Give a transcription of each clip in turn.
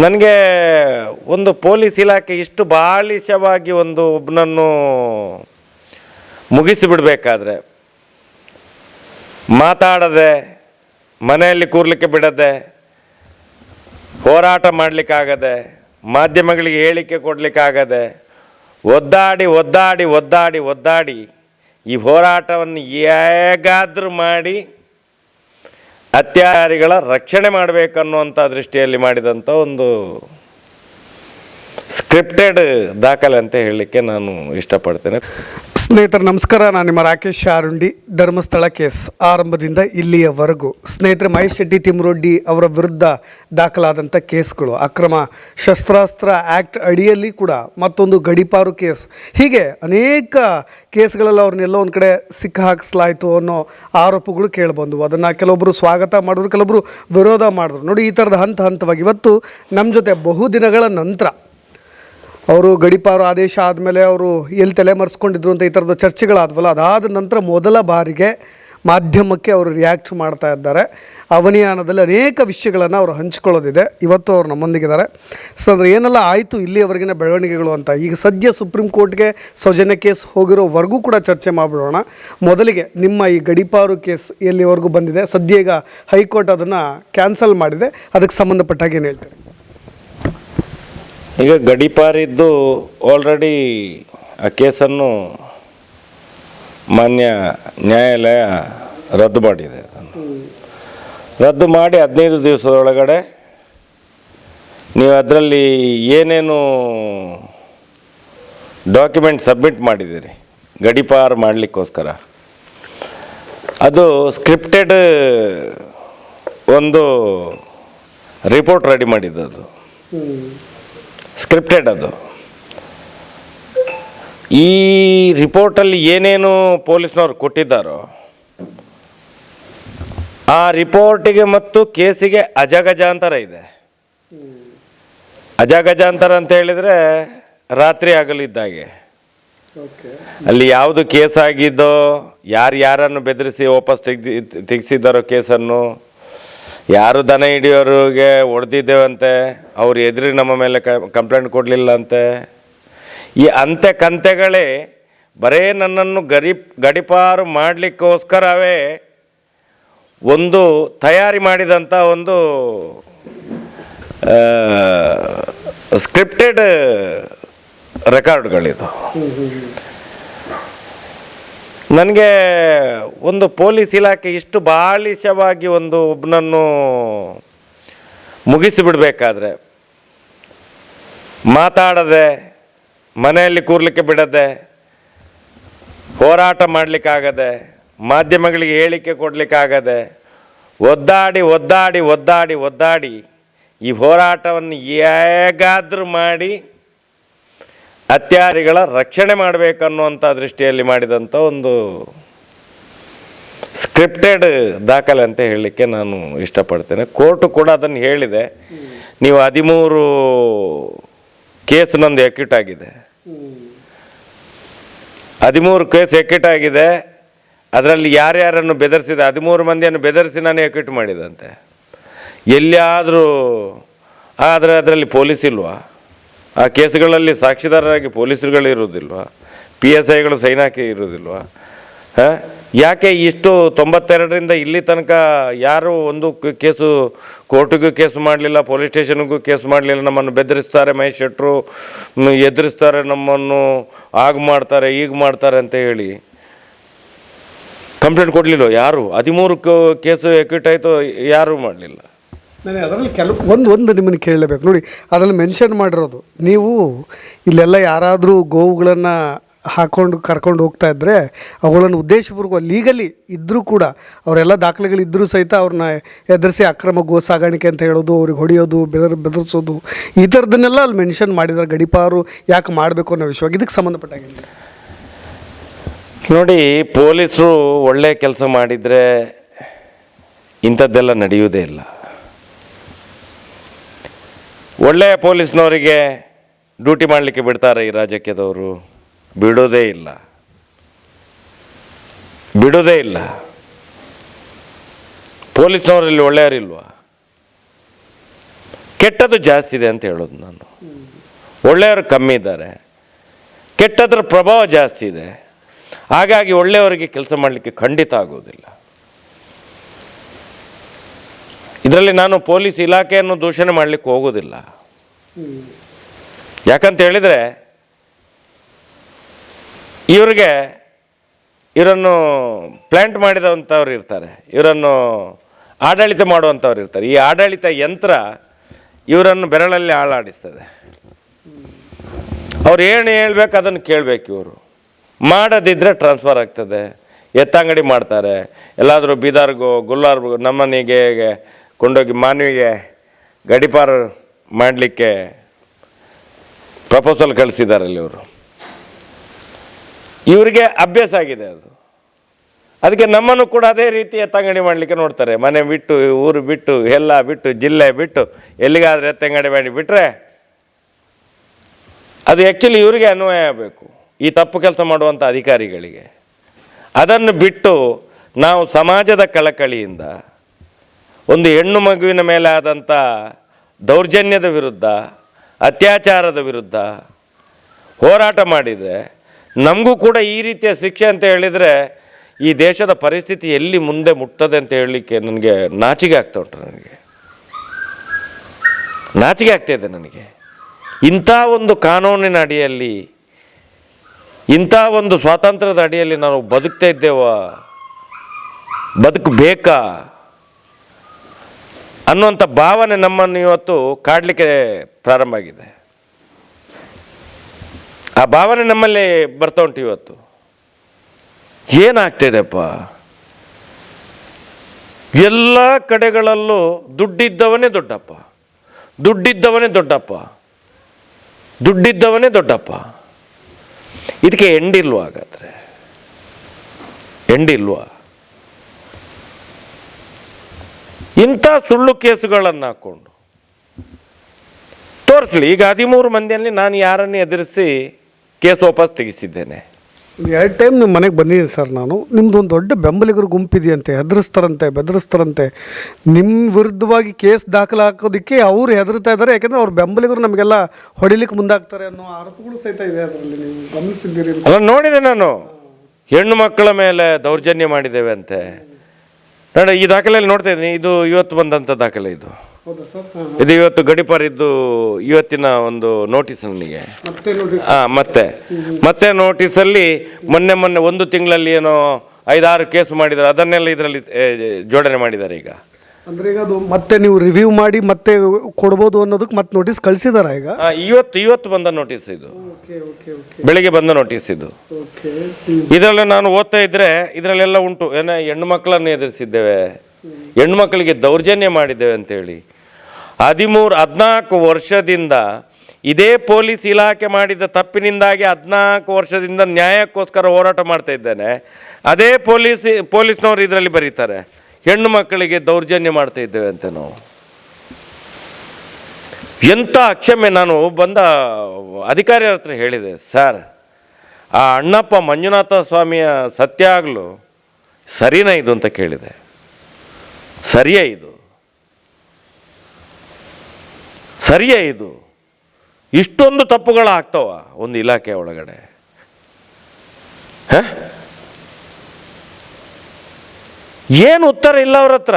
ನನಗೆ ಒಂದು ಪೊಲೀಸ್ ಇಲಾಖೆ ಇಷ್ಟು ಬಾಲಿಶವಾಗಿ ಒಂದು ಒಬ್ಬನನ್ನು ಮುಗಿಸಿಬಿಡಬೇಕಾದ್ರೆ, ಮಾತಾಡದೆ, ಮನೆಯಲ್ಲಿ ಕೂರ್ಲಿಕ್ಕೆ ಬಿಡದೆ, ಹೋರಾಟ ಮಾಡಲಿಕ್ಕಾಗದೆ, ಮಾಧ್ಯಮಗಳಿಗೆ ಹೇಳಿಕೆ ಕೊಡಲಿಕ್ಕಾಗದೆ, ಒದ್ದಾಡಿ ಒದ್ದಾಡಿ ಒದ್ದಾಡಿ ಒದ್ದಾಡಿ ಈ ಹೋರಾಟವನ್ನು ಹೇಗಾದರೂ ಮಾಡಿ ಅತ್ಯಾಚಾರಿಗಳ ರಕ್ಷಣೆ ಮಾಡಬೇಕನ್ನುವಂಥ ದೃಷ್ಟಿಯಲ್ಲಿ ಮಾಡಿದಂಥ ಒಂದು ಸ್ಕ್ರಿಪ್ಟೆಡ್ ದಾಖಲೆ ಅಂತ ಹೇಳಲಿಕ್ಕೆ ನಾನು ಇಷ್ಟಪಡ್ತೇನೆ. ಸ್ನೇಹಿತರೆ, ನಮಸ್ಕಾರ. ನಾನು ನಿಮ್ಮ ರಾಕೇಶ್ ಶಾರುಂಡಿ. ಧರ್ಮಸ್ಥಳ ಕೇಸ್ ಆರಂಭದಿಂದ ಇಲ್ಲಿಯವರೆಗೂ ಸ್ನೇಹಿತರೆ, ಮಹೇಶ್ ಶೆಟ್ಟಿ ತಿಮ್ರೊಡ್ಡಿ ಅವರ ವಿರುದ್ಧ ದಾಖಲಾದಂಥ ಕೇಸ್ಗಳು, ಅಕ್ರಮ ಶಸ್ತ್ರಾಸ್ತ್ರ ಆ್ಯಕ್ಟ್ ಅಡಿಯಲ್ಲಿ ಕೂಡ ಮತ್ತೊಂದು ಗಡಿಪಾರು ಕೇಸ್. ಹೀಗೆ ಅನೇಕ ಕೇಸ್ಗಳಲ್ಲಿ ಅವ್ರನ್ನೆಲ್ಲ ಒಂದು ಕಡೆ ಸಿಕ್ಕ ಹಾಕಿಸ್ಲಾಯಿತು ಅನ್ನೋ ಆರೋಪಗಳು ಕೇಳಿಬಂದು ಅದನ್ನು ಕೆಲವೊಬ್ಬರು ಸ್ವಾಗತ ಮಾಡಿದ್ರು ಕೆಲವೊಬ್ಬರು ವಿರೋಧ ಮಾಡಿದ್ರು. ನೋಡಿ, ಈ ಥರದ ಹಂತ ಹಂತವಾಗಿ ಇವತ್ತು ನಮ್ಮ ಜೊತೆ ಬಹುದಿನಗಳ ನಂತರ ಅವರು ಗಡಿಪಾರು ಆದೇಶ ಆದಮೇಲೆ ಅವರು ಎಲ್ಲಿ ತಲೆಮರೆಸ್ಕೊಂಡಿದ್ರು ಅಂತ ಈ ಥರದ ಚರ್ಚೆಗಳಾದವಲ್ಲ, ಅದಾದ ನಂತರ ಮೊದಲ ಬಾರಿಗೆ ಮಾಧ್ಯಮಕ್ಕೆ ಅವರು ರಿಯಾಕ್ಟ್ ಮಾಡ್ತಾ ಇದ್ದಾರೆ. ಅವನಿಯಾನದಲ್ಲಿ ಅನೇಕ ವಿಷಯಗಳನ್ನು ಅವರು ಹಂಚ್ಕೊಳ್ಳೋದಿದೆ. ಇವತ್ತು ಅವರು ನಮ್ಮೊಂದಿಗಿದ್ದಾರೆ. ಸೊ ಅಂದರೆ ಏನೆಲ್ಲ ಆಯಿತು ಇಲ್ಲಿಯವರೆಗಿನ ಬೆಳವಣಿಗೆಗಳು ಅಂತ. ಈಗ ಸದ್ಯ ಸುಪ್ರೀಂ ಕೋರ್ಟ್ಗೆ ಸೌಜನ್ಯ ಕೇಸ್ ಹೋಗಿರೋವರೆಗೂ ಕೂಡ ಚರ್ಚೆ ಮಾಡಿಬಿಡೋಣ. ಮೊದಲಿಗೆ ನಿಮ್ಮ ಈ ಗಡಿಪಾರು ಕೇಸ್ ಎಲ್ಲಿವರೆಗೂ ಬಂದಿದೆ? ಸದ್ಯ ಈಗ ಹೈಕೋರ್ಟ್ ಅದನ್ನು ಕ್ಯಾನ್ಸಲ್ ಮಾಡಿದೆ. ಅದಕ್ಕೆ ಸಂಬಂಧಪಟ್ಟಾಗ ಏನು ಹೇಳ್ತೀರಿ? ಈಗ ಗಡಿಪಾರಿದ್ದು ಆಲ್ರೆಡಿ ಆ ಕೇಸನ್ನು ಮಾನ್ಯ ನ್ಯಾಯಾಲಯ ರದ್ದು ಮಾಡಿದೆ ಅದನ್ನು. ರದ್ದು ಮಾಡಿ ಹದಿನೈದು ದಿವಸದೊಳಗಡೆ ನೀವು ಅದರಲ್ಲಿ ಏನೇನು ಡಾಕ್ಯುಮೆಂಟ್ ಸಬ್ಮಿಟ್ ಮಾಡಿದ್ದೀರಿ, ಗಡಿಪಾರು ಮಾಡಲಿಕ್ಕೋಸ್ಕರ? ಅದು ಸ್ಕ್ರಿಪ್ಟೆಡ್ ಒಂದು ರಿಪೋರ್ಟ್ ರೆಡಿ ಮಾಡಿದ್ದದು. ಸ್ಕ್ರಿಪ್ಟೆಡ್ ಅದು. ಈ ರಿಪೋರ್ಟಲ್ಲಿ ಏನೇನು ಪೊಲೀಸ್ನವ್ರು ಕೊಟ್ಟಿದ್ದಾರೋ ಆ ರಿಪೋರ್ಟಿಗೆ ಮತ್ತು ಕೇಸಿಗೆ ಅಜಗಜಾಂತರ ಇದೆ. ಅಜಗಜಾಂತರ ಅಂತ ಹೇಳಿದರೆ ರಾತ್ರಿ ಆಗಲಿದ್ದಾಗೆ ಅಲ್ಲಿ ಯಾವುದು ಕೇಸ್ ಆಗಿದ್ದೋ ಯಾರು ಯಾರನ್ನು ಬೆದರಿಸಿ ವಾಪಸ್ ತೆಗ್ದಿ ತೆಗೆಸಿದ್ದಾರೋ ಕೇಸನ್ನು ಯಾರು ದನ ಹಿಡಿಯೋರಿಗೆ ಹೊಡೆದಿದ್ದೇವಂತೆ, ಅವ್ರು ಎದುರಿ ನಮ್ಮ ಮೇಲೆ ಕಂಪ್ಲೇಂಟ್ ಕೊಡಲಿಲ್ಲ ಅಂತೆ ಈ ಅಂತೆ ಕಂತೆಗಳೇ ಬರೇ ನನ್ನನ್ನು ಗರಿ ಗಡಿಪಾರು ಮಾಡಲಿಕ್ಕೋಸ್ಕರವೇ ಒಂದು ತಯಾರಿ ಮಾಡಿದಂಥ ಒಂದು ಸ್ಕ್ರಿಪ್ಟೆಡ್ ರೆಕಾರ್ಡ್ಗಳಿದು ನನಗೆ ಒಂದು ಪೊಲೀಸ್ ಇಲಾಖೆ ಇಷ್ಟು ಬಾಲಿಶವಾಗಿ ಒಂದು ಒಬ್ಬನನ್ನು ಮುಗಿಸಿಬಿಡಬೇಕಾದ್ರೆ, ಮಾತಾಡದೆ, ಮನೆಯಲ್ಲಿ ಕೂರ್ಲಿಕ್ಕೆ ಬಿಡದೆ, ಹೋರಾಟ ಮಾಡಲಿಕ್ಕಾಗದೆ, ಮಾಧ್ಯಮಗಳಿಗೆ ಹೇಳಿಕೆ ಕೊಡಲಿಕ್ಕಾಗದೆ, ಒದ್ದಾಡಿ ಒದ್ದಾಡಿ ಒದ್ದಾಡಿ ಒದ್ದಾಡಿ ಈ ಹೋರಾಟವನ್ನು ಹೇಗಾದರೂ ಮಾಡಿ ಅತ್ಯಾರಿಗಳ ರಕ್ಷಣೆ ಮಾಡಬೇಕನ್ನುವಂಥ ದೃಷ್ಟಿಯಲ್ಲಿ ಮಾಡಿದಂಥ ಒಂದು ಸ್ಕ್ರಿಪ್ಟೆಡ್ ದಾಖಲೆ ಅಂತ ಹೇಳಲಿಕ್ಕೆ ನಾನು ಇಷ್ಟಪಡ್ತೇನೆ. ಕೋರ್ಟು ಕೂಡ ಅದನ್ನು ಹೇಳಿದೆ. ನೀವು ಹದಿಮೂರು ಕೇಸ್ ನಂದು ಎಕ್ಯೂಟ್ ಆಗಿದೆ ಹದಿಮೂರು ಕೇಸ್ ಎಕ್ಯೂಟ್ ಆಗಿದೆ ಅದರಲ್ಲಿ ಯಾರ್ಯಾರನ್ನು ಬೆದರಿಸಿದ, ಹದಿಮೂರು ಮಂದಿಯನ್ನು ಬೆದರಿಸಿ ನಾನು ಎಕ್ಯೂಟ್ ಮಾಡಿದಂತೆ. ಎಲ್ಲಿಯಾದರೂ, ಆದರೆ ಅದರಲ್ಲಿ ಪೊಲೀಸ್ ಇಲ್ವಾ? ಆ ಕೇಸುಗಳಲ್ಲಿ ಸಾಕ್ಷಿದಾರರಾಗಿ ಪೊಲೀಸರುಗಳು ಇರೋದಿಲ್ವಾ ಪಿ ಎಸ್ ಐಗಳು ಸೈನ್ ಹಾಕಿ ಇರೋದಿಲ್ವಾ ಹಾಂ? ಯಾಕೆ ಇಷ್ಟು ತೊಂಬತ್ತೆರಡರಿಂದ ಇಲ್ಲಿ ತನಕ ಯಾರು ಒಂದು ಕೇಸು ಕೋರ್ಟಿಗೂ ಕೇಸು ಮಾಡಲಿಲ್ಲ, ಪೊಲೀಸ್ ಸ್ಟೇಷನ್ಗೂ ಕೇಸು ಮಾಡಲಿಲ್ಲ, ನಮ್ಮನ್ನು ಬೆದರಿಸ್ತಾರೆ, ಮಹೇಶ್ ಶೆಟ್ಟರು ಎದುರಿಸ್ತಾರೆ, ನಮ್ಮನ್ನು ಆಗ ಮಾಡ್ತಾರೆ ಈಗ ಮಾಡ್ತಾರೆ ಅಂತ ಹೇಳಿ. ಕಂಪ್ಲೇಂಟ್ ಕೊಡಲಿಲ್ಲ ಯಾರು? ಹದಿಮೂರು ಕೇಸು ಎಕ್ವಿಟ್ ಆಯಿತು, ಯಾರೂ ಮಾಡಲಿಲ್ಲ. ನಾನು ಅದರಲ್ಲಿ ಕೆಲವು ಒಂದು ಒಂದು ನಿಮ್ಮನ್ನು ಕೇಳಲೇಬೇಕು. ನೋಡಿ, ಅದರಲ್ಲಿ ಮೆನ್ಷನ್ ಮಾಡಿರೋದು, ನೀವು ಇಲ್ಲೆಲ್ಲ ಯಾರಾದರೂ ಗೋವುಗಳನ್ನು ಹಾಕೊಂಡು ಕರ್ಕೊಂಡು ಹೋಗ್ತಾ ಇದ್ದರೆ ಅವುಗಳನ್ನು ಉದ್ದೇಶಪೂರ್ವಕ ಲೀಗಲಿ ಇದ್ದರೂ ಕೂಡ, ಅವರೆಲ್ಲ ದಾಖಲೆಗಳಿದ್ದರೂ ಸಹಿತ ಅವ್ರನ್ನ ಎದುರಿಸಿ ಅಕ್ರಮ ಗೋ ಸಾಗಾಣಿಕೆ ಅಂತ ಹೇಳೋದು, ಅವ್ರಿಗೆ ಹೊಡೆಯೋದು, ಬೆದರ್, ಬೆದರಿಸೋದು, ಈ ಥರದನ್ನೆಲ್ಲ ಅಲ್ಲಿ ಮೆನ್ಷನ್ ಮಾಡಿದ್ದಾರೆ ಗಡಿಪಾರು, ಯಾಕೆ ಮಾಡಬೇಕು ಅನ್ನೋ ವಿಷಯವಾಗಿ ಇದಕ್ಕೆ ಸಂಬಂಧಪಟ್ಟಾಗಿಲ್ಲ ನೋಡಿ, ಪೊಲೀಸರು ಒಳ್ಳೆ ಕೆಲಸ ಮಾಡಿದರೆ ಇಂಥದ್ದೆಲ್ಲ ನಡೆಯುವುದೇ ಇಲ್ಲ. ಒಳ್ಳೆಯ ಪೊಲೀಸ್ನವರಿಗೆ ಡ್ಯೂಟಿ ಮಾಡಲಿಕ್ಕೆ ಬಿಡ್ತಾರೆ ಈ ರಾಜಕೀಯದವರು. ಬಿಡೋದೇ ಇಲ್ಲ. ಬಿಡೋದೇ ಇಲ್ಲ. ಪೊಲೀಸ್ನವರಲ್ಲಿ ಒಳ್ಳೆಯವರಿಲ್ವಾ? ಕೆಟ್ಟದ್ದು ಜಾಸ್ತಿ ಇದೆ ಅಂತ ಹೇಳೋದು ನಾನು. ಒಳ್ಳೆಯವರು ಕಮ್ಮಿ ಇದ್ದಾರೆ. ಕೆಟ್ಟದ್ರ ಪ್ರಭಾವ ಜಾಸ್ತಿ ಇದೆ. ಹಾಗಾಗಿ ಒಳ್ಳೆಯವರಿಗೆ ಕೆಲಸ ಮಾಡಲಿಕ್ಕೆ ಖಂಡಿತ ಆಗೋದಿಲ್ಲ. ಇದರಲ್ಲಿ ನಾನು ಪೊಲೀಸ್ ಇಲಾಖೆಯನ್ನು ದೂಷಣೆ ಮಾಡಲಿಕ್ಕೆ ಹೋಗೋದಿಲ್ಲ. ಯಾಕಂತ ಹೇಳಿದರೆ, ಇವರಿಗೆ ಇವರನ್ನು ಪ್ಲ್ಯಾಂಟ್ ಮಾಡಿದಂಥವ್ರು ಇರ್ತಾರೆ. ಇವರನ್ನು ಆಡಳಿತ ಮಾಡುವಂಥವ್ರು ಇರ್ತಾರೆ. ಈ ಆಡಳಿತ ಯಂತ್ರ ಇವರನ್ನು ಬೆರಳಲ್ಲಿ ಆಳಾಡಿಸ್ತದೆ ಅವ್ರು ಏನು ಹೇಳ್ಬೇಕು ಅದನ್ನು ಕೇಳಬೇಕು ಇವರು. ಮಾಡದಿದ್ದರೆ ಟ್ರಾನ್ಸ್ಫರ್ ಆಗ್ತದೆ. ಎತ್ತಂಗಡಿ ಮಾಡ್ತಾರೆ. ಎಲ್ಲಾದರೂ ಬೀದರ್ಗೋ, ಗುಲ್ಲಾರ್ಗೋ, ನಮ್ಮನೆಗೆ ಕೊಂಡೋಗಿ ಮಾನವಿಗೆ ಗಡಿಪಾರ ಮಾಡಲಿಕ್ಕೆ ಪ್ರಪೋಸಲ್ ಅಲ್ಲಿ ಇವರು. ಇವರಿಗೆ ಅಭ್ಯಾಸ ಆಗಿದೆ ಅದು. ಅದಕ್ಕೆ ನಮ್ಮನ್ನು ಕೂಡ ಅದೇ ರೀತಿಯ ತಂಗಡಿ ಮಾಡಲಿಕ್ಕೆ ನೋಡ್ತಾರೆ. ಮನೆ ಬಿಟ್ಟು, ಊರು ಬಿಟ್ಟು, ಎಲ್ಲ ಬಿಟ್ಟು, ಜಿಲ್ಲೆ ಬಿಟ್ಟು, ಎಲ್ಲಿಗಾದರೆ ತಂಗಡಿ ಮಾಡಿ ಬಿಟ್ಟರೆ ಅದು ಆ್ಯಕ್ಚುಲಿ ಇವರಿಗೆ ಅನ್ವಯ ಆಗಬೇಕು. ಈ ತಪ್ಪು ಕೆಲಸ ಮಾಡುವಂಥ ಅಧಿಕಾರಿಗಳಿಗೆ. ಅದನ್ನು ಬಿಟ್ಟು ನಾವು ಸಮಾಜದ ಕಳಕಳಿಯಿಂದ ಒಂದು ಹೆಣ್ಣು ಮಗುವಿನ ಮೇಲೆ ಆದಂಥ ದೌರ್ಜನ್ಯದ ವಿರುದ್ಧ, ಅತ್ಯಾಚಾರದ ವಿರುದ್ಧ ಹೋರಾಟ ಮಾಡಿದರೆ, ನಮಗೂ ಕೂಡ ಈ ರೀತಿಯ ಶಿಕ್ಷೆ ಅಂತ ಹೇಳಿದರೆ ಈ ದೇಶದ ಪರಿಸ್ಥಿತಿ ಎಲ್ಲಿ ಮುಂದೆ ಮುಟ್ತದೆ ಅಂತ ಹೇಳಲಿಕ್ಕೆ ನನಗೆ ನಾಚಿಕೆ ಆಗ್ತಾ ಉಂಟು ನನಗೆ. ನಾಚಿಕೆ ಆಗ್ತಾ ಇದೆ ನನಗೆ. ಇಂಥ ಒಂದು ಕಾನೂನಿನ ಅಡಿಯಲ್ಲಿ, ಇಂಥ ಒಂದು ಸ್ವಾತಂತ್ರ್ಯದ ಅಡಿಯಲ್ಲಿ ನಾವು ಬದುಕ್ತಾ ಇದ್ದೇವ? ಬದುಕಬೇಕಾ? ಅನ್ನುವಂಥ ಭಾವನೆ ನಮ್ಮನ್ನು ಇವತ್ತು ಕಾಡಲಿಕ್ಕೆ ಪ್ರಾರಂಭ ಆಗಿದೆ. ಆ ಭಾವನೆ ನಮ್ಮಲ್ಲಿ ಬರ್ತಾ ಉಂಟು ಇವತ್ತು. ಏನಾಗ್ತಿದೆಪ್ಪ? ಎಲ್ಲ ಕಡೆಗಳಲ್ಲೂ ದುಡ್ಡಿದ್ದವನೇ ದೊಡ್ಡಪ್ಪ. ದುಡ್ಡಿದ್ದವನೇ ದೊಡ್ಡಪ್ಪ. ದುಡ್ಡಿದ್ದವನೇ ದೊಡ್ಡಪ್ಪ. ಇದಕ್ಕೆ ಎಂಡಿಲ್ವಾ ಹಾಗಾದರೆ? ಎಂಡಿಲ್ವಾ? ಇಂಥ ಸುಳ್ಳು ಕೇಸುಗಳನ್ನು ಹಾಕ್ಕೊಂಡು ತೋರಿಸ್ಲಿ ಈಗ ಹದಿಮೂರು ಮಂದಿಯಲ್ಲಿ ನಾನು ಯಾರನ್ನು ಎದುರಿಸಿ ಕೇಸ್ ವಾಪಸ್ ತೆಗೆಸಿದ್ದೇನೆ? ಎರಡು ಟೈಮ್ ನಿಮ್ಮ ಮನೆಗೆ ಬಂದಿದ್ದೀನಿ ಸರ್ ನಾನು. ನಿಮ್ಮದು ಒಂದು ದೊಡ್ಡ ಬೆಂಬಲಿಗರು ಗುಂಪಿದೆಯಂತೆ ಹೆದರಿಸ್ತಾರಂತೆ ಬೆದರಿಸ್ತಾರಂತೆ. ನಿಮ್ಮ ವಿರುದ್ಧವಾಗಿ ಕೇಸ್ ದಾಖಲು ಹಾಕೋದಕ್ಕೆ ಅವರು ಹೆದರ್ತಾ ಇದ್ದಾರೆ ಯಾಕಂದರೆ ಅವ್ರ ಬೆಂಬಲಿಗರು ನಮಗೆಲ್ಲ ಹೊಡಿಲಿಕ್ಕೆ ಮುಂದಾಗ್ತಾರೆ ಅನ್ನೋ ಆರೋಪಗಳು ಸಹಿತ ಇದೆ ಅದರಲ್ಲಿ. ನೀವು ಗಮನಿಸಿದ್ದೀರಿ ಅಲ್ಲ ನೋಡಿದೆ ನಾನು. ಹೆಣ್ಣು ಮಕ್ಕಳ ಮೇಲೆ ದೌರ್ಜನ್ಯ ಮಾಡಿದ್ದೇವೆ ಅಂತೆ. ನೋಡಿ ಈ ದಾಖಲೆಯಲ್ಲಿ ನೋಡ್ತಾ ಇದ್ದೀನಿ. ಇದು ಇವತ್ತು ಬಂದಂಥ ದಾಖಲೆ ಇದು. ಇದು ಇವತ್ತು ಗಡಿಪಾರಿದ್ದು ಇವತ್ತಿನ ಒಂದು ನೋಟಿಸ್ ನನಗೆ ಆ, ಮತ್ತೆ. ಮತ್ತೆ ನೋಟಿಸಲ್ಲಿ ಮೊನ್ನೆ ಮೊನ್ನೆ ಒಂದು ತಿಂಗಳಲ್ಲಿ ಏನೋ ಐದಾರು ಕೇಸ್ ಮಾಡಿದ್ದಾರೆ. ಅದನ್ನೆಲ್ಲ ಇದರಲ್ಲಿ ಜೋಡಣೆ ಮಾಡಿದ್ದಾರೆ ಈಗ. ಅಂದ್ರೆ ಈಗ ಅದು ಮತ್ತೆ ನೀವು ರಿವ್ಯೂ ಮಾಡಿ ಮತ್ತೆ ಕೊಡ್ಬೋದು ಅನ್ನೋದಕ್ಕೆ ಮತ್ತೆ ನೋಟಿಸ್ ಕಳಿಸಿದಾರ ಈಗ? ಆ, ಇವತ್ತು ಇವತ್ತು ಬಂದ ನೋಟಿಸ್ ಇದು. Okay okay okay. ಬೆಳಿಗ್ಗೆ ಬಂದ ನೋಟಿಸ್ ಇದು. ಓಕೆ ಇದರಲ್ಲಿ ನಾನು ಓದ್ತಾ ಇದ್ರೆ ಇದರಲ್ಲೆಲ್ಲ ಉಂಟು. ಏನೇ ಹೆಣ್ಣು ಮಕ್ಕಳನ್ನು ಎದುರಿಸಿದ್ದೇವೆ ಹೆಣ್ಣು ಮಕ್ಕಳಿಗೆ ದೌರ್ಜನ್ಯ ಮಾಡಿದ್ದೇವೆ ಅಂತೇಳಿ. ಹದಿಮೂರು ಹದಿನಾಲ್ಕು ವರ್ಷದಿಂದ ಇದೇ ಪೊಲೀಸ್ ಇಲಾಖೆ ಮಾಡಿದ ತಪ್ಪಿನಿಂದಾಗಿ ಹದಿನಾಲ್ಕು ವರ್ಷದಿಂದ ನ್ಯಾಯಕ್ಕೋಸ್ಕರ ಹೋರಾಟ ಮಾಡ್ತಾ ಇದ್ದೇನೆ. ಅದೇ ಪೊಲೀಸ್ ಪೊಲೀಸ್ನವರು ಇದರಲ್ಲಿ ಬರೀತಾರೆ. ಹೆಣ್ಣು ಮಕ್ಕಳಿಗೆ ದೌರ್ಜನ್ಯ ಮಾಡ್ತಾ ಇದ್ದೇವೆ ಅಂತ ನಾವು. ಎಂಥ ಅಕ್ಷಮೆ ನಾನು ಬಂದ ಅಧಿಕಾರಿಯರ ಹತ್ರ ಹೇಳಿದೆ, ಸರ್, ಆ ಅಣ್ಣಪ್ಪ ಮಂಜುನಾಥ ಸ್ವಾಮಿಯ ಸತ್ಯ ಆಗಲು ಸರಿನಾ ಇದು? ಅಂತ ಕೇಳಿದೆ. ಸರಿಯೇ ಇದು. ಸರಿಯೇ ಇದು. ಇಷ್ಟೊಂದು ತಪ್ಪುಗಳು ಆಗ್ತಾವ ಒಂದು ಇಲಾಖೆ ಒಳಗಡೆ. ಹ? ಏನು ಉತ್ತರ ಇಲ್ಲ ಅವ್ರ ಹತ್ರ?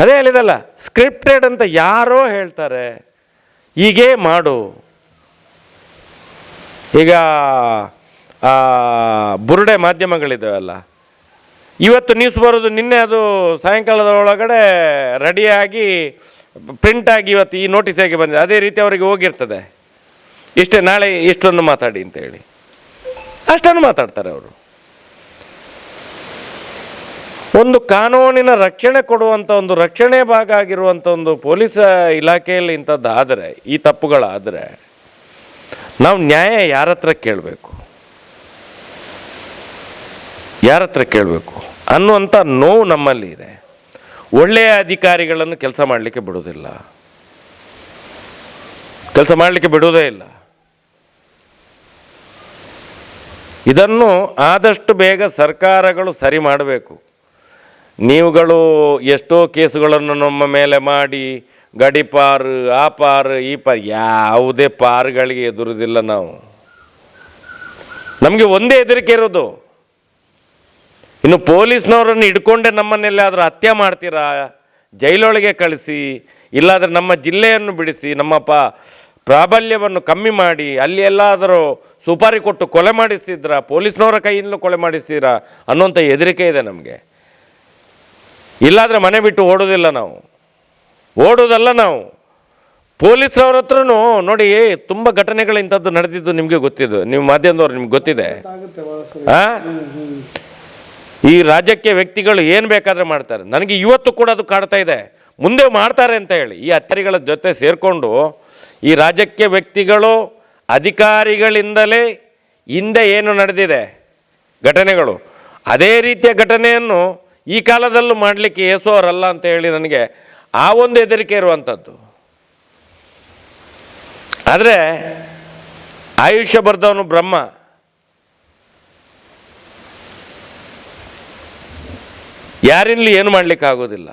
ಅದೇ ಹೇಳಿದಲ್ಲ ಸ್ಕ್ರಿಪ್ಟೆಡ್ ಅಂತ ಯಾರೋ ಹೇಳ್ತಾರೆ, ಹೀಗೇ ಮಾಡು. ಈಗ ಬುರುಡೆ ಮಾಧ್ಯಮಗಳಿದ್ದಾವಲ್ಲ ಇವತ್ತು ನ್ಯೂಸ್ ಬರೋದು ನಿನ್ನೆ, ಅದು ಸಾಯಂಕಾಲದ ಒಳಗಡೆ ರೆಡಿಯಾಗಿ ಪ್ರಿಂಟಾಗಿ ಇವತ್ತು ಈ ನೋಟಿಸ್ ಆಗಿ ಬಂದಿದೆ. ಅದೇ ರೀತಿ ಅವರಿಗೆ ಹೋಗಿರ್ತದೆ. ಇಷ್ಟೇ, ನಾಳೆ ಇಷ್ಟೊಂದು ಮಾತಾಡಿ ಅಂತೇಳಿ. ಅಷ್ಟನ್ನು ಮಾತಾಡ್ತಾರೆ ಅವರು. ಒಂದು ಕಾನೂನಿನ ರಕ್ಷಣೆ ಕೊಡುವಂಥ ಒಂದು ರಕ್ಷಣೆ ಭಾಗ ಆಗಿರುವಂಥ ಒಂದು ಪೊಲೀಸ್ ಇಲಾಖೆಯಲ್ಲಿ ಇಂಥದ್ದು ಆದರೆ ಈ ತಪ್ಪುಗಳಾದರೆ, ನಾವು ನ್ಯಾಯ ಯಾರ ಹತ್ರ ಕೇಳಬೇಕು? ಯಾರ ಹತ್ರ ಕೇಳಬೇಕು? ಅನ್ನುವಂಥ ನೋವು ನಮ್ಮಲ್ಲಿ ಇದೆ. ಒಳ್ಳೆಯ ಅಧಿಕಾರಿಗಳನ್ನು ಕೆಲಸ ಮಾಡಲಿಕ್ಕೆ ಬಿಡುವುದಿಲ್ಲ. ಕೆಲಸ ಮಾಡಲಿಕ್ಕೆ ಬಿಡುವುದೇ ಇಲ್ಲ. ಇದನ್ನು ಆದಷ್ಟು ಬೇಗ ಸರ್ಕಾರಗಳು ಸರಿ ಮಾಡಬೇಕು. ನೀವುಗಳು ಎಷ್ಟೋ ಕೇಸುಗಳನ್ನು ನಮ್ಮ ಮೇಲೆ ಮಾಡಿ ಗಡಿಪಾರು ಆ ಪಾರು, ಈ ಪಾರ್, ಯಾವುದೇ ಪಾರುಗಳಿಗೆ ಎದುರುದಿಲ್ಲ ನಾವು. ನಮಗೆ ಒಂದೇ ಹೆದರಿಕೆ ಇರೋದು. ಇನ್ನು ಪೊಲೀಸ್ನವರನ್ನು ಹಿಡ್ಕೊಂಡೆ ನಮ್ಮನ್ನೆಲ್ಲಾದರೂ ಹತ್ಯೆ ಮಾಡ್ತೀರಾ? ಜೈಲೊಳಗೆ ಕಳಿಸಿ, ಇಲ್ಲಾದರೆ ನಮ್ಮ ಜಿಲ್ಲೆಯನ್ನು ಬಿಡಿಸಿ, ನಮ್ಮ ಪ್ರಾಬಲ್ಯವನ್ನು ಕಮ್ಮಿ ಮಾಡಿ, ಅಲ್ಲಿ ಎಲ್ಲಾದರೂ ಸುಪಾರಿ ಕೊಟ್ಟು ಕೊಲೆ ಮಾಡಿಸ್ತಿದ್ರಾ ಪೊಲೀಸ್ನವರ ಕೈಯಿಂದಲೂ ಕೊಲೆ ಮಾಡಿಸ್ತೀರಾ ಅನ್ನೋಂಥ ಹೆದರಿಕೆ ಇದೆ ನಮಗೆ. ಇಲ್ಲಾದರೆ ಮನೆ ಬಿಟ್ಟು ಓಡೋದಿಲ್ಲ ನಾವು. ಓಡೋದಲ್ಲ ನಾವು. ಪೊಲೀಸ್ರವ್ರ ಹತ್ರನೂ ನೋಡಿ ತುಂಬ ಘಟನೆಗಳು ಇಂಥದ್ದು ನಡೆದಿದ್ದು ನಿಮಗೆ ಗೊತ್ತಿದ್ದು. ನೀವು ಮಾಧ್ಯಮದವ್ರು ನಿಮ್ಗೆ ಗೊತ್ತಿದೆ. ಈ ರಾಜ್ಯಕ್ಕೆ ವ್ಯಕ್ತಿಗಳು ಏನು ಬೇಕಾದ್ರೆ ಮಾಡ್ತಾರೆ. ನನಗೆ ಇವತ್ತು ಕೂಡ ಅದು ಕಾಡ್ತಾ ಇದೆ. ಮುಂದೆ ಮಾಡ್ತಾರೆ ಅಂತ ಹೇಳಿ. ಈ ಅತ್ತರಿಗಳ ಜೊತೆ ಸೇರಿಕೊಂಡು ಈ ರಾಜ್ಯಕ್ಕೆ ವ್ಯಕ್ತಿಗಳು ಅಧಿಕಾರಿಗಳಿಂದಲೇ ಹಿಂದೆ ಏನು ನಡೆದಿದೆ? ಘಟನೆಗಳು. ಅದೇ ರೀತಿಯ ಘಟನೆಯನ್ನು ಈ ಕಾಲದಲ್ಲೂ ಮಾಡಲಿಕ್ಕೆ ಏಸೋರಲ್ಲ ಅಂತ ಹೇಳಿ ನನಗೆ ಆ ಒಂದು ಹೆದರಿಕೆ ಇರುವಂಥದ್ದು. ಆದರೆ ಆಯುಷ್ಯ ಬರೆದವನು ಬ್ರಹ್ಮ. ಯಾರಿನ್ಲಿ ಏನು ಮಾಡಲಿಕ್ಕೆ ಆಗೋದಿಲ್ಲ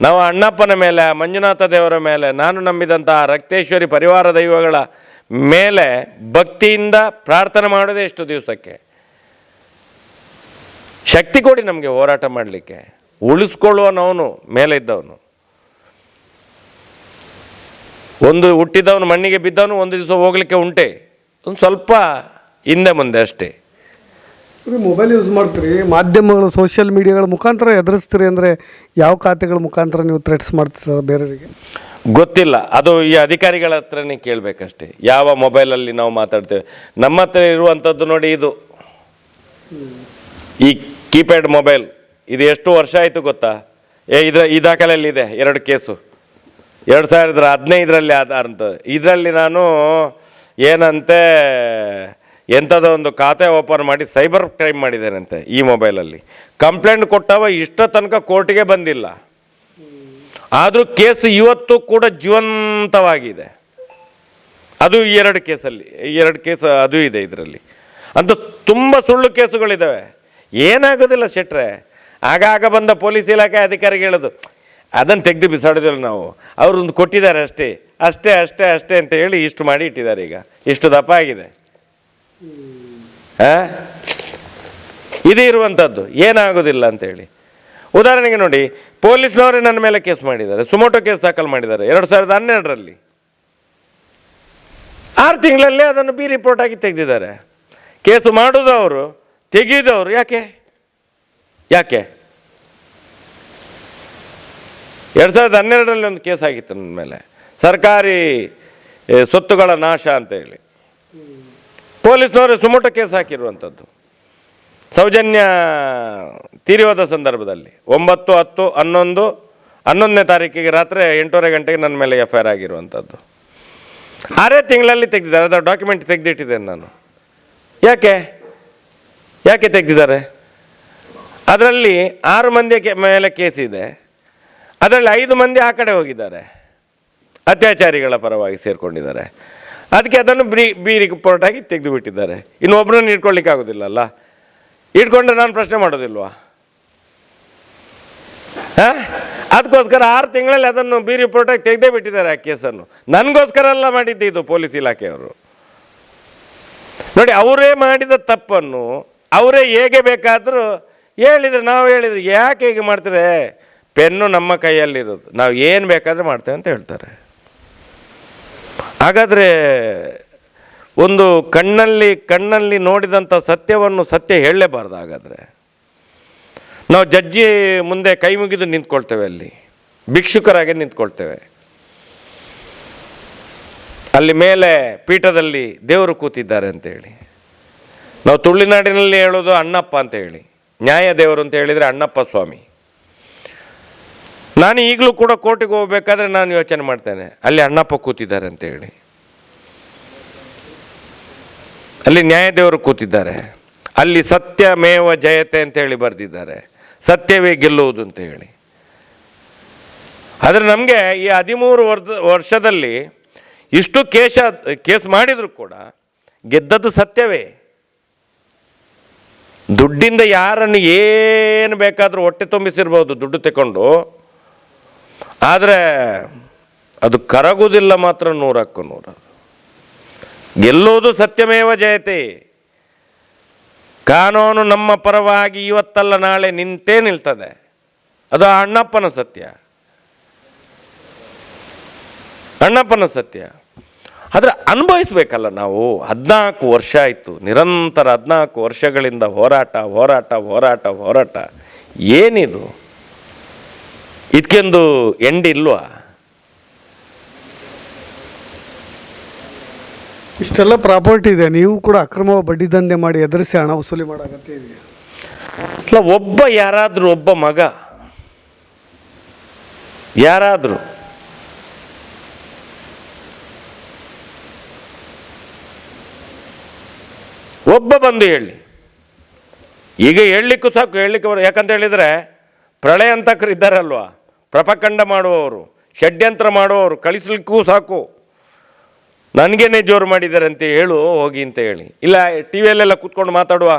ನಾವು ಅಣ್ಣಪ್ಪನ ಮೇಲೆ, ಮಂಜುನಾಥ ದೇವರ ಮೇಲೆ, ನಾನು ನಂಬಿದಂಥ ರಕ್ತೇಶ್ವರಿ ಪರಿವಾರ ದೈವಗಳ ಮೇಲೆ ಭಕ್ತಿಯಿಂದ ಪ್ರಾರ್ಥನೆ ಮಾಡೋದೇ ಎಷ್ಟು ದಿವಸಕ್ಕೆ. ಶಕ್ತಿ ಕೊಡಿ ನಮಗೆ ಹೋರಾಟ ಮಾಡಲಿಕ್ಕೆ. ಉಳಿಸ್ಕೊಳ್ಳುವನವನು ಮೇಲೆ ಇದ್ದವನು. ಒಂದು ಹುಟ್ಟಿದವನು ಮಣ್ಣಿಗೆ ಬಿದ್ದವನು ಒಂದು ದಿವಸ ಹೋಗ್ಲಿಕ್ಕೆ ಉಂಟೆ. ಒಂದು ಸ್ವಲ್ಪ ಹಿಂದೆ ಮುಂದೆ ಅಷ್ಟೇ. ಮೊಬೈಲ್ ಯೂಸ್ ಮಾಡ್ತೀರಿ ಮಾಧ್ಯಮಗಳು ಸೋಷಿಯಲ್ ಮೀಡಿಯಾಗಳ ಮುಖಾಂತರ ಎದುರಿಸ್ತೀರಿ ಅಂದರೆ ಯಾವ ಖಾತೆಗಳ ಮುಖಾಂತರ ನೀವು ಥ್ರೆಟ್ಸ್ ಮಾಡ್ತೀರ ಬೇರೆಯವರಿಗೆ? ಗೊತ್ತಿಲ್ಲ. ಅದು ಈ ಅಧಿಕಾರಿಗಳ ಹತ್ರನೇ ಕೇಳಬೇಕಷ್ಟೇ. ಯಾವ ಮೊಬೈಲಲ್ಲಿ ನಾವು ಮಾತಾಡ್ತೇವೆ. ನಮ್ಮ ಹತ್ರ ಇರುವಂಥದ್ದು ನೋಡಿ ಇದು. ಈ ಕೀಪ್ಯಾಡ್ ಮೊಬೈಲ್ ಇದು ಎಷ್ಟು ವರ್ಷ ಆಯಿತು ಗೊತ್ತಾ? ಏ, ಇದ್ರ, ಈ ದಾಖಲೆಯಲ್ಲಿ ಇದೆ, ಎರಡು ಕೇಸು. ಎರಡು ಸಾವಿರದ ಹದಿನೈದರಲ್ಲಿ ಅಂತ ಇದರಲ್ಲಿ ನಾನು ಏನಂತೆ, ಎಂಥದೋ ಒಂದು ಖಾತೆ ಓಪನ್ ಮಾಡಿ ಸೈಬರ್ ಕ್ರೈಮ್ ಮಾಡಿದ್ದೇನಂತೆ ಈ ಮೊಬೈಲಲ್ಲಿ. ಕಂಪ್ಲೇಂಟ್ ಕೊಟ್ಟವ ಇಷ್ಟ ತನಕ ಕೋರ್ಟಿಗೆ ಬಂದಿಲ್ಲ. ಆದರೂ ಕೇಸು ಇವತ್ತು ಕೂಡ ಜೀವಂತವಾಗಿದೆ. ಅದು ಎರಡು ಕೇಸಲ್ಲಿ ಎರಡು ಕೇಸು ಅದು ಇದೆ ಇದರಲ್ಲಿ. ಅಂತ ತುಂಬ ಸುಳ್ಳು ಕೇಸುಗಳಿದ್ದಾವೆ ಏನಾಗೋದಿಲ್ಲ ಶೆಟ್ರೆ. ಆಗಾಗ ಬಂದ ಪೊಲೀಸ್ ಇಲಾಖೆ ಅಧಿಕಾರಿಗೆ ಹೇಳೋದು, ಅದನ್ನು ತೆಗೆದು ಬಿಸಾಡೋದಿಲ್ಲ ನಾವು. ಅವ್ರೊಂದು ಕೊಟ್ಟಿದ್ದಾರೆ ಅಷ್ಟೇ. ಅಷ್ಟೇ ಅಷ್ಟೇ ಅಷ್ಟೇ ಅಂತ ಹೇಳಿ ಇಷ್ಟು ಮಾಡಿ ಇಟ್ಟಿದ್ದಾರೆ ಈಗ. ಇಷ್ಟು ದಪ್ಪ ಆಗಿದೆ. ಹಾಂ ಇದು ಇರುವಂಥದ್ದು. ಏನಾಗೋದಿಲ್ಲ ಅಂತೇಳಿ ಉದಾಹರಣೆಗೆ ನೋಡಿ, ಪೊಲೀಸ್ನವರೇ ನನ್ನ ಮೇಲೆ ಕೇಸ್ ಮಾಡಿದ್ದಾರೆ. ಸುಮೋಟೋ ಕೇಸ್ ದಾಖಲು ಮಾಡಿದ್ದಾರೆ. ಎರಡು ಸಾವಿರದ ಹನ್ನೆರಡರಲ್ಲಿ. ಆರು ತಿಂಗಳಲ್ಲೇ ಅದನ್ನು ಬಿ ರಿಪೋರ್ಟ್ ಆಗಿ ತೆಗೆದಿದ್ದಾರೆ. ಕೇಸು ಮಾಡೋದವರು ತೆಗೆಯೋದವರು ಯಾಕೆ? ಯಾಕೆ? ಎರಡು ಸಾವಿರದ ಹನ್ನೆರಡರಲ್ಲಿ ಒಂದು ಕೇಸ್ ಆಗಿತ್ತು ನನ್ನ ಮೇಲೆ. ಸರ್ಕಾರಿ ಸ್ವತ್ತುಗಳ ನಾಶ ಅಂತ ಹೇಳಿ. ಪೊಲೀಸ್ನವರು ಸುಮುಟ ಕೇಸ್ ಹಾಕಿರುವಂಥದ್ದು. ಸೌಜನ್ಯ ತೀರಿ ಹೋದ ಸಂದರ್ಭದಲ್ಲಿ. ಒಂಬತ್ತು, ಹತ್ತು, ಹನ್ನೊಂದು, ಹನ್ನೊಂದನೇ ತಾರೀಕಿಗೆ ರಾತ್ರಿ ಎಂಟೂವರೆ ಗಂಟೆಗೆ ನನ್ನ ಮೇಲೆ ಎಫ್ ಐ ಆರ್ ಆಗಿರುವಂಥದ್ದು. ಆರೇ ತಿಂಗಳಲ್ಲಿ ತೆಗೆದಿದ್ದಾರೆ. ಅದರ ಡಾಕ್ಯುಮೆಂಟ್ ತೆಗೆದಿಟ್ಟಿದ್ದೇನೆ ನಾನು. ಯಾಕೆ? ಯಾಕೆ ತೆಗೆದಿದ್ದಾರೆ? ಅದರಲ್ಲಿ ಆರು ಮಂದಿ ಮೇಲೆ ಕೇಸ್ ಇದೆ. ಅದರಲ್ಲಿ ಐದು ಮಂದಿ ಆ ಕಡೆ ಹೋಗಿದ್ದಾರೆ. ಅತ್ಯಾಚಾರಿಗಳ ಪರವಾಗಿ ಸೇರಿಕೊಂಡಿದ್ದಾರೆ. ಅದಕ್ಕೆ ಅದನ್ನು ಬ್ರಿ ಬಿ ರಿಪೋರ್ಟ್ ಆಗಿ ತೆಗೆದು ಬಿಟ್ಟಿದ್ದಾರೆ ಇನ್ನು ಒಬ್ಬರನ್ನು ಇಟ್ಕೊಳ್ಳಿಕ್ಕೆ ಆಗೋದಿಲ್ಲಲ್ಲ? ಇಟ್ಕೊಂಡ್ರೆ ನಾನು ಪ್ರಶ್ನೆ ಮಾಡೋದಿಲ್ವಾ? ಹಾಂ? ಅದಕ್ಕೋಸ್ಕರ ಆರು ತಿಂಗಳಲ್ಲಿ ಅದನ್ನು ಬಿ ರಿಪೋರ್ಟಾಗಿ ತೆಗೆದೇ ಬಿಟ್ಟಿದ್ದಾರೆ ಆ ಕೇಸನ್ನು. ನನಗೋಸ್ಕರ ಎಲ್ಲ ಮಾಡಿದ್ದು ಇದು ಪೊಲೀಸ್ ಇಲಾಖೆಯವರು. ನೋಡಿ, ಅವರೇ ಮಾಡಿದ ತಪ್ಪನ್ನು ಅವರೇ ಹೇಗೆ ಬೇಕಾದರೂ ಹೇಳಿದರೆ ನಾವು ಹೇಳಿದ್ರು, ಯಾಕೆ ಹೇಗೆ ಮಾಡ್ತಾರೆ? ಪೆನ್ನು ನಮ್ಮ ಕೈಯಲ್ಲಿರೋದು. ನಾವು ಏನು ಬೇಕಾದರೂ ಮಾಡ್ತೇವೆ ಅಂತ ಹೇಳ್ತಾರೆ. ಹಾಗಾದರೆ ಒಂದು ಕಣ್ಣಲ್ಲಿ ಕಣ್ಣಲ್ಲಿ ನೋಡಿದಂಥ ಸತ್ಯವನ್ನು ಸತ್ಯ ಹೇಳಲೇಬಾರ್ದು ಹಾಗಾದರೆ. ನಾವು ಜಡ್ಜಿ ಮುಂದೆ ಕೈ ಮುಗಿದು ನಿಂತ್ಕೊಳ್ತೇವೆ ಅಲ್ಲಿ. ಭಿಕ್ಷುಕರಾಗಿ ನಿಂತ್ಕೊಳ್ತೇವೆ. ಅಲ್ಲಿ ಮೇಲೆ ಪೀಠದಲ್ಲಿ ದೇವರು ಕೂತಿದ್ದಾರೆ ಅಂತೇಳಿ. ನಾವು ತುಳುನಾಡಿನಲ್ಲಿ ಹೇಳೋದು ಅಣ್ಣಪ್ಪ ಅಂತ ಹೇಳಿ. ನ್ಯಾಯ ದೇವರು ಅಂತ ಹೇಳಿದರೆ ಅಣ್ಣಪ್ಪ ಸ್ವಾಮಿ. ನಾನು ಈಗಲೂ ಕೂಡ ಕೋರ್ಟಿಗೆ ಹೋಗ್ಬೇಕಾದ್ರೆ ನಾನು ಯೋಚನೆ ಮಾಡ್ತೇನೆ. ಅಲ್ಲಿ ಅಣ್ಣಪ್ಪ ಕೂತಿದ್ದಾರೆ ಅಂತ ಹೇಳಿ. ಅಲ್ಲಿ ನ್ಯಾಯದೇವರು ಕೂತಿದ್ದಾರೆ. ಅಲ್ಲಿ ಸತ್ಯಮೇವ ಜಯತೆ ಅಂತ ಹೇಳಿ ಬರೆದಿದ್ದಾರೆ. ಸತ್ಯವೇ ಗೆಲ್ಲುವುದು ಅಂತ ಹೇಳಿ. ಆದರೆ ನಮಗೆ ಈ ಹದಿಮೂರು ವರ್ಷ, ವರ್ಷದಲ್ಲಿ ಇಷ್ಟು ಕೇಶ, ಕೇಸ್ ಮಾಡಿದರೂ ಕೂಡ ಗೆದ್ದದ್ದು ಸತ್ಯವೇ. ದುಡ್ಡಿಂದ ಯಾರನ್ನು ಏನು ಬೇಕಾದರೂ ಹೊಟ್ಟೆ ತುಂಬಿಸಿರ್ಬೋದು ದುಡ್ಡು ತಗೊಂಡು ಆದರೆ ಅದು ಕರಗುವುದಿಲ್ಲ ಮಾತ್ರ ನೂರಕ್ಕೂ ನೂರ. ಗೆಲ್ಲುವುದು ಸತ್ಯಮೇವ ಜಯತೆ. ಕಾನೂನು ನಮ್ಮ ಪರವಾಗಿ ಇವತ್ತಲ್ಲ ನಾಳೆ ನಿಂತೇ ನಿಲ್ತದೆ. ಅದು ಅಣ್ಣಪ್ಪನ ಸತ್ಯ. ಅಣ್ಣಪ್ಪನ ಸತ್ಯ. ಆದರೆ ಅನುಭವಿಸ್ಬೇಕಲ್ಲ ನಾವು. ಹದಿನಾಲ್ಕು ವರ್ಷ ಆಯಿತು. ನಿರಂತರ ಹದಿನಾಲ್ಕು ವರ್ಷಗಳಿಂದ ಹೋರಾಟ ಹೋರಾಟ ಹೋರಾಟ ಹೋರಾಟ. ಏನಿದು? ಇದಕ್ಕೆಂದು ಎಂಡ್ ಇಲ್ವಾ? ಇಷ್ಟೆಲ್ಲ ಪ್ರಾಪರ್ಟಿ ಇದೆ. ನೀವು ಕೂಡ ಅಕ್ರಮ ಬಡ್ಡಿ ದಂಧೆ ಮಾಡಿ ಎದುರಿಸಿ ಹಣ ವಸೂಲಿ ಮಾಡೋ ಅಗತ್ಯ ಇದೆಯಾ? ಅಲ್ಲ ಒಬ್ಬ ಯಾರಾದರೂ ಒಬ್ಬ ಮಗ. ಯಾರಾದರೂ. ಒಬ್ಬ ಬಂದು ಹೇಳಿ. ಈಗ ಹೇಳಲಿಕ್ಕೂ ಸಾಕು, ಹೇಳಲಿಕ್ಕೆ ಬರೋ, ಯಾಕಂತ ಹೇಳಿದರೆ ಪ್ರಳಯ ಅಂತಕರು ಇದ್ದಾರಲ್ವಾ? ಪ್ರಪಖಂಡ ಮಾಡುವವರು, ಷಡ್ಯಂತ್ರ ಮಾಡುವವರು, ಕಳಿಸ್ಲಿಕ್ಕೂ ಸಾಕು. ನನಗೇನೆ ಜೋರು ಮಾಡಿದ್ದಾರೆ ಅಂತ ಹೇಳು, ಹೋಗಿ ಅಂತ ಹೇಳಿ. ಇಲ್ಲ, ಟಿ ವಿಯಲ್ಲೆಲ್ಲ ಕೂತ್ಕೊಂಡು ಮಾತಾಡುವ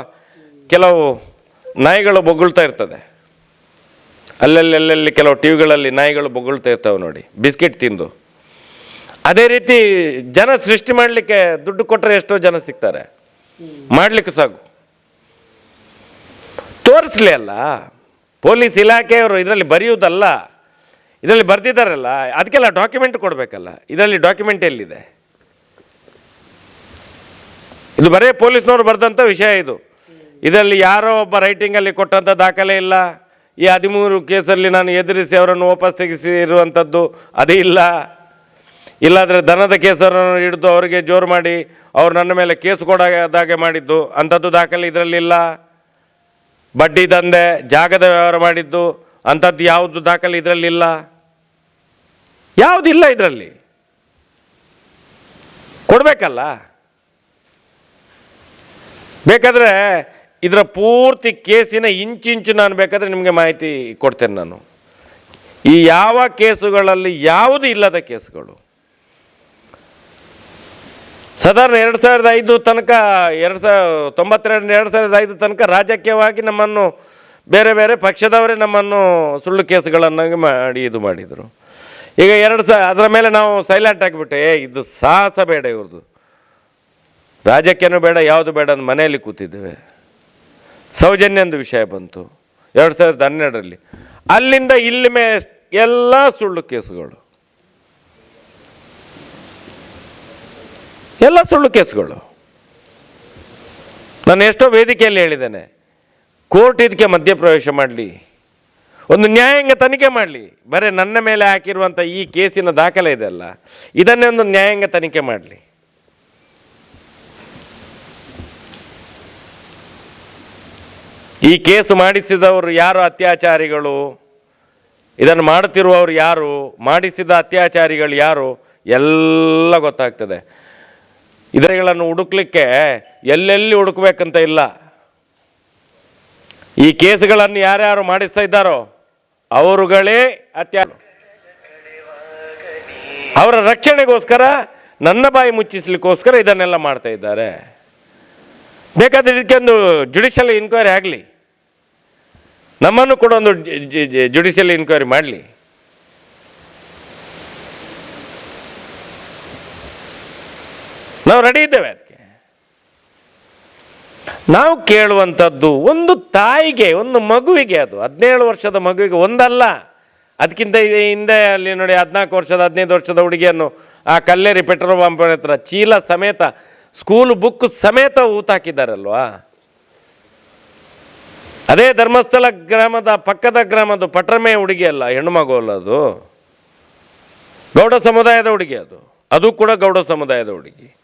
ಕೆಲವು ನಾಯಿಗಳು ಬೊಗಳ್ತಾ ಇರ್ತದೆ. ಅಲ್ಲಲ್ಲಿ ಕೆಲವು ಟಿ ವಿಗಳಲ್ಲಿ ನಾಯಿಗಳು ಬೊಗಳ್ತಾ ಇರ್ತವೆ ನೋಡಿ, ಬಿಸ್ಕೆಟ್ ತಿಂದು. ಅದೇ ರೀತಿ ಜನ ಸೃಷ್ಟಿ ಮಾಡಲಿಕ್ಕೆ ದುಡ್ಡು ಕೊಟ್ಟರೆ ಎಷ್ಟೋ ಜನ ಸಿಗ್ತಾರೆ. ಮಾಡಲಿಕ್ಕೆ ಸಾಕು. ತೋರಿಸ್ಲಿ ಅಲ್ಲ. ಪೊಲೀಸ್ ಇಲಾಖೆಯವರು ಇದರಲ್ಲಿ ಬರೆಯುವುದಲ್ಲ, ಇದರಲ್ಲಿ ಬರೆದಿದ್ದಾರಲ್ಲ, ಅದಕ್ಕೆಲ್ಲ ಡಾಕ್ಯುಮೆಂಟ್ ಕೊಡಬೇಕಲ್ಲ. ಇದರಲ್ಲಿ ಡಾಕ್ಯುಮೆಂಟ್ ಎಲ್ಲಿದೆ? ಇದು ಬರೇ ಪೊಲೀಸ್ನವರು ಬರೆದಂಥ ವಿಷಯ ಇದು. ಇದರಲ್ಲಿ ಯಾರೋ ಒಬ್ಬ ರೈಟಿಂಗಲ್ಲಿ ಕೊಟ್ಟಂಥ ದಾಖಲೆ ಇಲ್ಲ. ಈ ಹದಿಮೂರು ಕೇಸಲ್ಲಿ ನಾನು ಎದುರಿಸಿ ಅವರನ್ನು ವಾಪಸ್ ತೆಗೆಸಿರುವಂಥದ್ದು ಅದೇ ಇಲ್ಲ. ಇಲ್ಲಾಂದರೆ ದನದ ಕೇಸರನ್ನು ಹಿಡಿದು ಅವರಿಗೆ ಜೋರು ಮಾಡಿ ಅವರು ನನ್ನ ಮೇಲೆ ಕೇಸ್ ಕೊಡೋದಾಗೆ ಮಾಡಿದ್ದು, ಅಂಥದ್ದು ದಾಖಲೆ ಇದರಲ್ಲಿ ಇಲ್ಲ. ಬಡ್ಡಿ ದಂಧೆ, ಜಾಗದ ವ್ಯವಹಾರ ಮಾಡಿದ್ದು, ಅಂಥದ್ದು ಯಾವುದು ದಾಖಲೆ ಇದರಲ್ಲಿ ಇಲ್ಲ. ಯಾವುದಿಲ್ಲ ಇದರಲ್ಲಿ? ಕೊಡಬೇಕಲ್ಲ? ಬೇಕಾದರೆ ಇದರ ಪೂರ್ತಿ ಕೇಸಿನ ಇಂಚಿಂಚು ನಾನು ಬೇಕಾದರೆ ನಿಮಗೆ ಮಾಹಿತಿ ಕೊಡ್ತೇನೆ ನಾನು. ಈ ಯಾವ ಕೇಸುಗಳಲ್ಲಿ ಯಾವುದು ಇಲ್ಲದ ಕೇಸುಗಳು? ಸಾಧಾರಣ ಎರಡು ಸಾವಿರದ ಐದು ತನಕ, ಎರಡು ಸಾವಿರ ತೊಂಬತ್ತೆರಡು ಎರಡು ಸಾವಿರದ ಐದು ತನಕ ರಾಜಕೀಯವಾಗಿ ನಮ್ಮನ್ನು ಬೇರೆ ಬೇರೆ ಪಕ್ಷದವರೇ ನಮ್ಮನ್ನು ಸುಳ್ಳು ಕೇಸುಗಳನ್ನಾಗಿ ಮಾಡಿ ಇದು ಮಾಡಿದರು. ಈಗ ಎರಡು ಸಾ, ಅದರ ಮೇಲೆ ನಾವು ಸೈಲೆಂಟ್ ಆಗಿಬಿಟ್ಟೆ ಇದು ಸಾಹಸ ಬೇಡ ಇವ್ರದ್ದು ರಾಜಕೀಯನೂ ಬೇಡ, ಯಾವುದು ಬೇಡ ಅಂತ ಮನೆಯಲ್ಲಿ ಕೂತಿದ್ದೇವೆ ಸೌಜನ್ಯಂದು ವಿಷಯ ಬಂತು. ಎರಡು ಸಾವಿರದ ಹನ್ನೆರಡರಲ್ಲಿ. ಅಲ್ಲಿಂದ ಇಲ್ಲಿ ಮೇ ಎಲ್ಲ ಸುಳ್ಳು ಕೇಸುಗಳು. ಎಲ್ಲ ಸುಳ್ಳು ಕೇಸುಗಳು. ನಾನು ಎಷ್ಟೋ ವೇದಿಕೆಯಲ್ಲಿ ಹೇಳಿದ್ದೇನೆ. ಕೋರ್ಟ್ ಇದಕ್ಕೆ ಮಧ್ಯಪ್ರವೇಶ ಮಾಡಲಿ. ಒಂದು ನ್ಯಾಯಾಂಗ ತನಿಖೆ ಮಾಡಲಿ. ಬರೀ ನನ್ನ ಮೇಲೆ ಹಾಕಿರುವಂಥ ಈ ಕೇಸಿನ ದಾಖಲೆ ಇದೆಲ್ಲ ಇದನ್ನೇ ಒಂದು ನ್ಯಾಯಾಂಗ ತನಿಖೆ ಮಾಡಲಿ. ಈ ಕೇಸು ಮಾಡಿಸಿದವರು ಯಾರು ಅತ್ಯಾಚಾರಿಗಳು? ಇದನ್ನು ಮಾಡುತ್ತಿರುವವರು ಯಾರು? ಮಾಡಿಸಿದ ಅತ್ಯಾಚಾರಿಗಳು ಯಾರು? ಎಲ್ಲ ಗೊತ್ತಾಗ್ತದೆ. ಇದರುಗಳನ್ನು ಹುಡುಕ್ಲಿಕ್ಕೆ ಎಲ್ಲೆಲ್ಲಿ ಹುಡುಕ್ಬೇಕಂತ ಇಲ್ಲ. ಈ ಕೇಸುಗಳನ್ನು ಯಾರ್ಯಾರು ಮಾಡಿಸ್ತಾ ಇದ್ದಾರೋ ಅವರುಗಳೇ ಅತ್ಯಾರ ಅವರ ರಕ್ಷಣೆಗೋಸ್ಕರ, ನನ್ನ ಬಾಯಿ ಮುಚ್ಚಿಸ್ಲಿಕ್ಕೋಸ್ಕರ ಇದನ್ನೆಲ್ಲ ಮಾಡ್ತಾ ಇದ್ದಾರೆ. ಬೇಕಾದ್ರೆ ಇದಕ್ಕೊಂದು ಜುಡಿಷಿಯಲ್ ಇನ್ಕ್ವೈರಿ ಆಗಲಿ. ನಮ್ಮನ್ನು ಕೂಡ ಒಂದು ಜುಡಿಷಿಯಲ್ ಇನ್ಕ್ವೈರಿ ಮಾಡಲಿ. ನಾವು ರೆಡಿ ಇದ್ದೇವೆ ಅದಕ್ಕೆ. ನಾವು ಕೇಳುವಂಥದ್ದು ಒಂದು ತಾಯಿಗೆ, ಒಂದು ಮಗುವಿಗೆ ಅದು. ಹದಿನೇಳು ವರ್ಷದ ಮಗುವಿಗೆ ಒಂದಲ್ಲ. ಅದಕ್ಕಿಂತ ಹಿಂದೆ ಅಲ್ಲಿ ನೋಡಿ ಹದಿನಾಲ್ಕು ವರ್ಷದ, ಹದಿನೈದು ವರ್ಷದ ಹುಡುಗಿಯನ್ನು ಆ ಕಲ್ಲೇರಿ ಪೆಟ್ರೋಲ್ ಪಂಪ್ ಹತ್ರ ಚೀಲ ಸಮೇತ ಸ್ಕೂಲ್ ಬುಕ್ ಸಮೇತ ಊತಾಕಿದ್ದಾರಲ್ವಾ ಅದೇ ಧರ್ಮಸ್ಥಳ ಗ್ರಾಮದ ಪಕ್ಕದ ಗ್ರಾಮದ ಪಟ್ರಮೆ ಹುಡುಗಿ ಅಲ್ಲ, ಹೆಣ್ಣು ಅಲ್ಲ ಅದು. ಗೌಡ ಸಮುದಾಯದ ಹುಡುಗಿ ಅದು. ಅದು ಕೂಡ ಗೌಡ ಸಮುದಾಯದ ಹುಡುಗಿ.